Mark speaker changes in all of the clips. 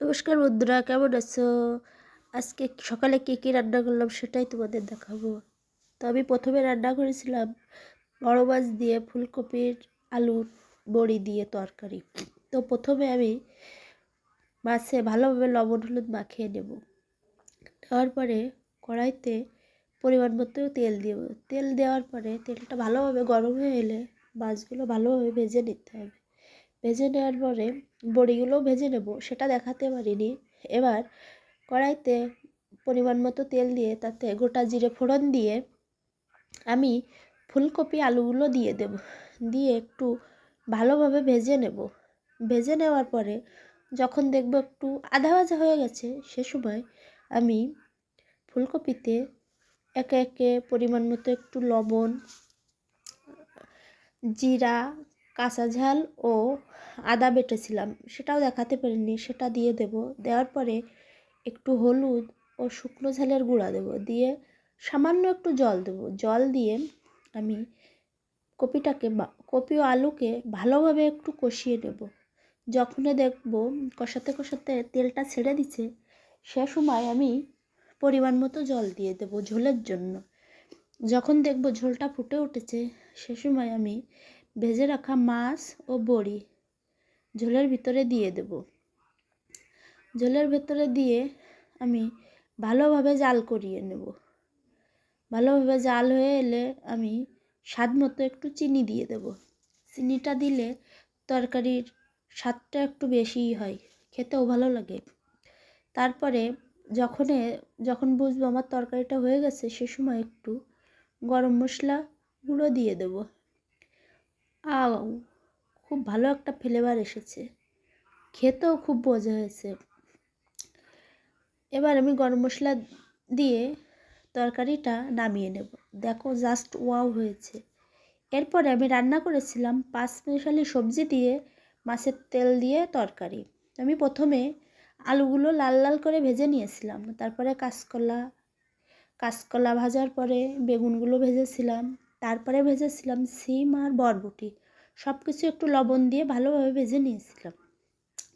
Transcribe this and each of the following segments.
Speaker 1: নমস্কার বন্ধুরা, কেমন আছো? আজকে সকালে কী কী রান্না করলাম সেটাই তোমাদের দেখাবো। তো আমি প্রথমে রান্না করেছিলাম বড় মাছ দিয়ে ফুলকপির আলুর বড়ি দিয়ে তরকারি। তো প্রথমে আমি মাছে ভালোভাবে লবণ, হলুদ মাখিয়ে নেব। দেওয়ার পরে কড়াইতে পরিমাণ মতো তেল দেব। তেল দেওয়ার পরে তেলটা ভালোভাবে গরম হয়ে এলে মাছগুলো ভালোভাবে ভেজে নিতে হবে। ভেজে নেওয়ার পরে বড়িগুলোও ভেজে নেব, সেটা দেখাতে পারিনি। এবার কড়াইতে পরিমাণ মতো তেল দিয়ে তাতে গোটা জিরে ফোড়ন দিয়ে আমি ফুলকপি আলুগুলো দিয়ে দেব, দিয়ে একটু ভালোভাবে ভেজে নেব। ভেজে নেওয়ার পরে যখন দেখব একটু আধা ভাজা হয়ে গেছে, সে সময় আমি ফুলকপিতে একে একে পরিমাণ মতো একটু লবণ, জিরা কাঁচা ঝাল ও আদা বেটেছিলাম। সেটাও দেখাতে পারিনি, সেটা দিয়ে দেব। দেওয়ার পরে একটু হলুদ ও শুকনো ঝালের গুঁড়া দেব। দিয়ে সামান্য একটু জল দেব। জল দিয়ে আমি কপিটাকে কপি ও আলুকে ভালোভাবে একটু কষিয়ে নেব। যখনই দেখব কষাতে কষাতে তেলটা ছেড়ে দিচ্ছে, সে সময় আমি পরিমাণ মতো জল দিয়ে দেব ঝোলের জন্য। যখন দেখব ঝোলটা ফুটে উঠেছে, সে সময় আমি ভেজে রাখা মাছ ও বড়ি ঝোলের ভিতরে দিয়ে দেব। ঝোলের ভেতরে দিয়ে আমি ভালোভাবে জাল করিয়ে নেব। ভালোভাবে জাল হয়ে এলে আমি স্বাদ মতো একটু চিনি দিয়ে দেব। চিনিটা দিলে তরকারির স্বাদটা একটু বেশিই হয়, খেতেও ভালো লাগে। তারপরে যখন যখন বুঝব আমার তরকারিটা হয়ে গেছে সে সময় একটু গরম মশলা গুঁড়ো দিয়ে দেবো। খুব ভালো একটা ফ্লেভার এসেছে। খেতেও খুব মজা হয়েছে। এবার আমি গরম মশলা দিয়ে তরকারিটা নামিয়ে নেব। দেখো জাস্ট ওয়াও হয়েছে। এরপরে আমি রান্না করেছিলাম পাঁচ মিশালি সবজি দিয়ে মাছের তেল দিয়ে তরকারি। আমি প্রথমে আলুগুলো লাল লাল করে ভেজে নিয়েছিলাম। তারপরে কাঁচকলা কাঁচকলা ভাজার পরে বেগুনগুলো ভেজেছিলাম। তারপরে ভেজেছিলাম সিম আর বরবটি। সব কিছু একটু লবণ দিয়ে ভালোভাবে ভেজে নিয়েছিলাম।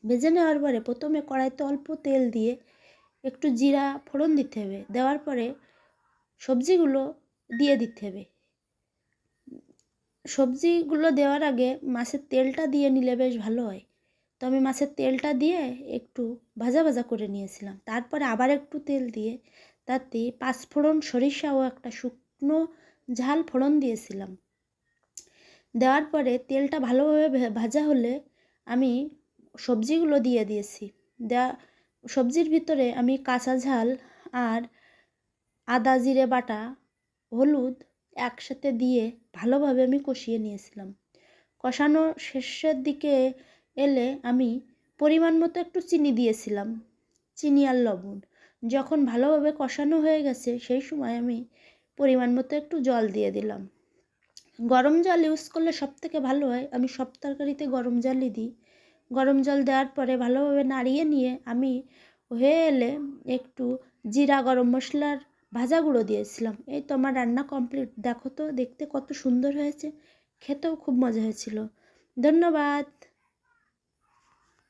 Speaker 1: ভেজে নেওয়ার পরে প্রথমে কড়াইতে অল্প তেল দিয়ে একটু জিরা ফোড়ন দিতে হবে। দেওয়ার পরে সবজিগুলো দিয়ে দিতে হবে। সবজিগুলো দেওয়ার আগে মাছের তেলটা দিয়ে নিলে বেশ ভালো হয়। তো আমি মাছের তেলটা দিয়ে একটু ভাজা ভাজা করে নিয়েছিলাম। তারপরে আবার একটু তেল দিয়ে তাতে পাঁচফোড়ন সরিষা ও একটা শুকনো ঝাল ফোড়ন দিয়েছিলাম। দেওয়ার পরে তেলটা ভালোভাবে ভাজা হলে আমি সবজিগুলো দিয়ে দিয়েছি। দেওয়া সবজির ভিতরে আমি কাঁচা ঝাল আর আদা, জিরে, বাটা, হলুদ একসাথে দিয়ে ভালোভাবে আমি কষিয়ে নিয়েছিলাম। কষানো শেষের দিকে এলে আমি পরিমাণ মতো একটু চিনি দিয়েছিলাম, চিনি আর লবণ। যখন ভালোভাবে কষানো হয়ে গেছে সেই সময় আমি পরিমাণ মতো একটু জল দিয়ে দিলাম। গরম জল ইউজ করলে সব থেকে ভালো হয়। আমি সব তরকারিতে গরম জলই দিই। গরম জল দেওয়ার পরে ভালোভাবে নাড়িয়ে নিয়ে আমি হয়ে এলে একটু জিরা, গরম মশলার ভাজা গুঁড়ো দিয়েছিলাম। এই তো আমার রান্না কমপ্লিট দেখো তো, দেখতে কত সুন্দর হয়েছে। খেতেও খুব মজা হয়েছিল। ধন্যবাদ।